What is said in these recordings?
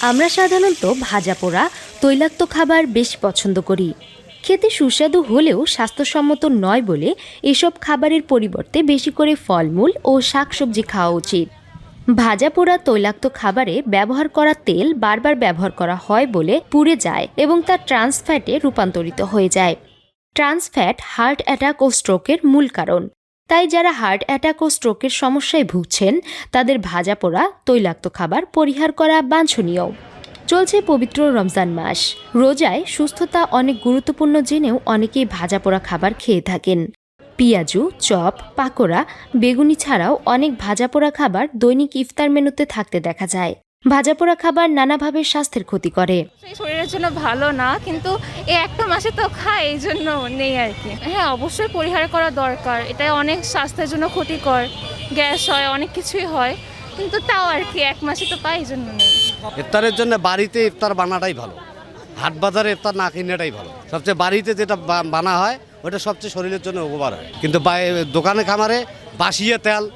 আমরা সাধারণত ভাজা পোড়া, তৈলাক্ত খাবার বেশ পছন্দ করি। খেতে সুস্বাদু হলেও স্বাস্থ্যসম্মত নয় বলে এসব খাবারের পরিবর্তে বেশি করে ফলমূল ও শাকসবজি খাওয়া উচিত। ভাজা পোড়া, তৈলাক্ত খাবারে ব্যবহার করা তেল বারবার ব্যবহার করা হয় বলে পুড়ে যায় এবং তা ট্রান্সফ্যাটে রূপান্তরিত হয়ে যায়। ট্রান্সফ্যাট হার্ট অ্যাটাক ও স্ট্রোকের মূল কারণ। তাই যারা হার্ট অ্যাটাক ও স্ট্রোকের সমস্যায় ভুগছেন, তাদের ভাজা পোড়া, তৈলাক্ত খাবার পরিহার করা বাঞ্ছনীয়। চলছে পবিত্র রমজান মাস। রোজায় সুস্থতা অনেক গুরুত্বপূর্ণ জেনেও অনেকেই ভাজা পোড়া খাবার খেয়ে থাকেন। পিঁয়াজু, চপ, পাকোড়া, বেগুনি ছাড়াও অনেক ভাজা পোড়া খাবার দৈনিক ইফতার মেনুতে থাকতে দেখা যায়। ভাজা পোড়া খাবার নানাভাবে স্বাস্থ্যের ক্ষতি করে। শরীরের জন্য ভালো না কিন্তু এই একটা মাসে তো খায় এই জন্য নেই আর কি। হ্যাঁ অবশ্যই পরিহার করা দরকার এটা অনেক স্বাস্থ্যের জন্য ক্ষতিকর। গ্যাস হয় অনেক কিছুই হয় কিন্তু তাও আর কি এক মাসে তো পাই এই জন্য নেই। ইফতারের জন্য বাড়িতে ইফতার বানাটাই ভালো। হাট বাজারে ইফতার না কিনাটাই ভালো। সবচেয়ে বাড়িতে যেটা বানা হয় ওটা সবচেয়ে শরীরের জন্য উপকার হয়। কিন্তু বাই- দোকানে খামারে বাসিয়ে তেল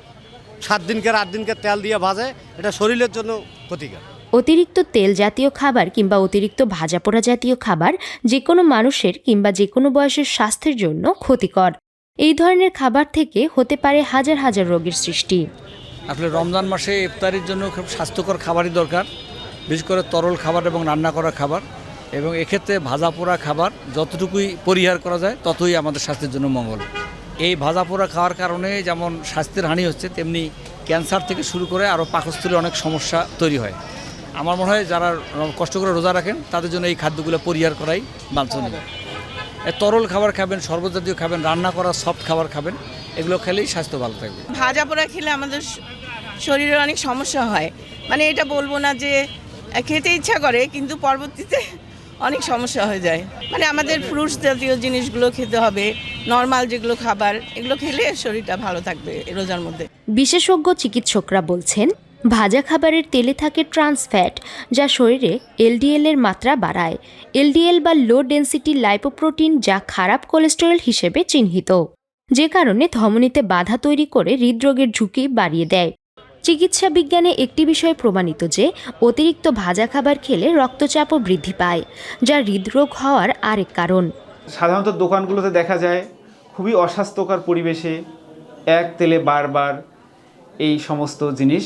সাত দিনকে আট দিনকে তেল দিয়ে ভাজে এটা শরীরের জন্য ক্ষতিকর। অতিরিক্ত তেল জাতীয় খাবার কিংবা অতিরিক্ত ভাজা পোড়া জাতীয় খাবার যে কোনো মানুষের কিংবা যে কোনো বয়সের স্বাস্থ্যের জন্য ক্ষতিকর। এই ধরনের খাবার থেকে হতে পারে হাজার হাজার রোগের সৃষ্টি। আসলে রমজান মাসে ইফতারির জন্য খুব স্বাস্থ্যকর খাবারই দরকার বিশেষ করে তরল খাবার এবং রান্না করা খাবার। এবং এক্ষেত্রে ভাজা পোড়া খাবার যতটুকুই পরিহার করা যায় ততই আমাদের স্বাস্থ্যের জন্য মঙ্গল। এই ভাজা পোড়া খাওয়ার কারণে যেমন স্বাস্থ্যের হানি হচ্ছে, তেমনি ক্যান্সার থেকে শুরু করে আরও পাকস্থলী অনেক সমস্যা তৈরি হয়। আমার মনে হয় যারা কষ্ট করে রোজা রাখেন, তাদের জন্য এই খাদ্যগুলো পরিহার করাই বাঞ্ছনীয়। তরল খাবার খাবেন, সর্বজাতীয় খাবেন, রান্না করা সফট খাবার খাবেন, এগুলো খেলেই স্বাস্থ্য ভালো থাকবে। ভাজা পোড়া খেলে আমাদের শরীরে অনেক সমস্যা হয়। মানে এটা বলব না যে, খেতে ইচ্ছা করে, কিন্তু পরবর্তীতে অনেক সমস্যা হয়ে যায়। মানে আমাদের ফ্রুটস জাতীয় জিনিসগুলো খেতে হবে নর্মাল যেগুলো খাবার, এগুলো খেলে শরীরটা ভালো থাকবে রোজার মধ্যে। বিশেষজ্ঞ চিকিৎসকরা বলছেন, ভাজা খাবারের তেলে থাকে ট্রান্স ফ্যাট যা শরীরে এলডিএল এর মাত্রা বাড়ায়। এলডিএল বা লো ডেন্সিটি লাইপোপ্রোটিন যা খারাপ কোলেস্টেরল হিসেবে চিহ্নিত। যে কারণে ধমনীতে বাধা তৈরি করে হৃদরোগের ঝুঁকি বাড়িয়ে দেয়। চিকিৎসা বিজ্ঞানে একটি বিষয় প্রমাণিত যে, অতিরিক্ত ভাজা খাবার খেলে রক্তচাপও বৃদ্ধি পায়, যা হৃদরোগ হওয়ার আরেক কারণ। সাধারণত দোকানগুলোতে দেখা যায়, খুবই অস্বাস্থ্যকর পরিবেশে এক তেলে বারবার এই সমস্ত জিনিস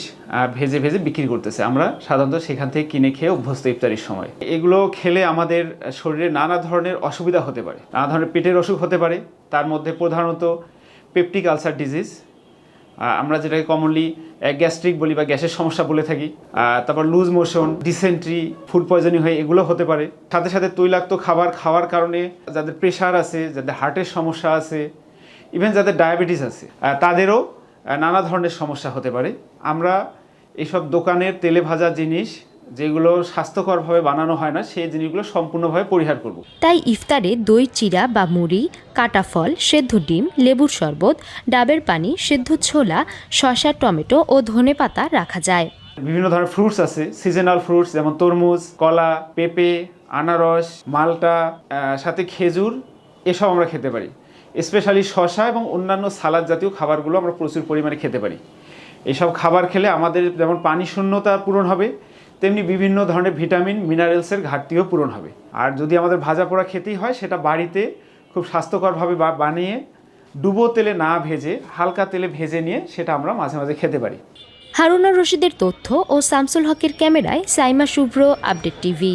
ভেজে ভেজে বিক্রি করতেছে। আমরা সাধারণত সেখান থেকে কিনে খেয়ে অভ্যস্ত ইফতারির সময়। এগুলো খেলে আমাদের শরীরে নানা ধরনের অসুবিধা হতে পারে। নানা ধরনের পেটের অসুখ হতে পারে। তার মধ্যে প্রধানত পেপটিক আলসার ডিজিজ আমরা যেটাকে কমনলি গ্যাস্ট্রিক বলি বা গ্যাসের সমস্যা বলে থাকি। তারপর loose motion dysentery food poisoning হয়, এগুলো হতে পারে। সাথে সাথে তৈলাক্ত খাবার খাওয়ার কারণে যাদের প্রেশার আছে, যাদের হার্টের সমস্যা আছে ইভেন যাদের ডায়াবেটিস আছে তাদেরও নানা ধরনের সমস্যা হতে পারে। আমরা এইসব দোকানের তেলে ভাজা জিনিস যেগুলো স্বাস্থ্যকরভাবে বানানো হয় না সেই জিনিসগুলো সম্পূর্ণভাবে পরিহার করব। তাই ইফতারে দই চিরা বা মুড়ি কাটা ফল সেদ্ধ ডিম লেবুর শরবত ডাবের পানি সেদ্ধ ছোলা শসা টমেটো ও ধনেপাতা রাখা যায়। বিভিন্ন ধরনের ফ্রুটস আছে সিজনাল ফ্রুটস যেমন তরমুজ কলা পেঁপে আনারস মালটা সাথে খেজুর এসব আমরা খেতে পারি। স্পেশালি শশা এবং অন্যান্য সালাদ জাতীয় খাবারগুলো আমরা প্রচুর পরিমাণে খেতে পারি। এসব খাবার খেলে আমাদের যেমন পানি শূন্যতা পূরণ হবে তেমনি বিভিন্ন ধরনের ভিটামিন, মিনারেলসের ঘাটতিও পূরণ হবে। আর যদি আমাদের ভাজা পোড়া খেতেই হয়, সেটা বাড়িতে খুব স্বাস্থ্যকরভাবে বানিয়ে ডুবো তেলে না ভেজে, হালকা তেলে ভেজে নিয়ে সেটা আমরা মাঝে মাঝে খেতে পারি। হারুনা রশিদের তথ্য ও শামসুল হকের ক্যামেরায় সাইমা শুভ্র, আপডেট টিভি।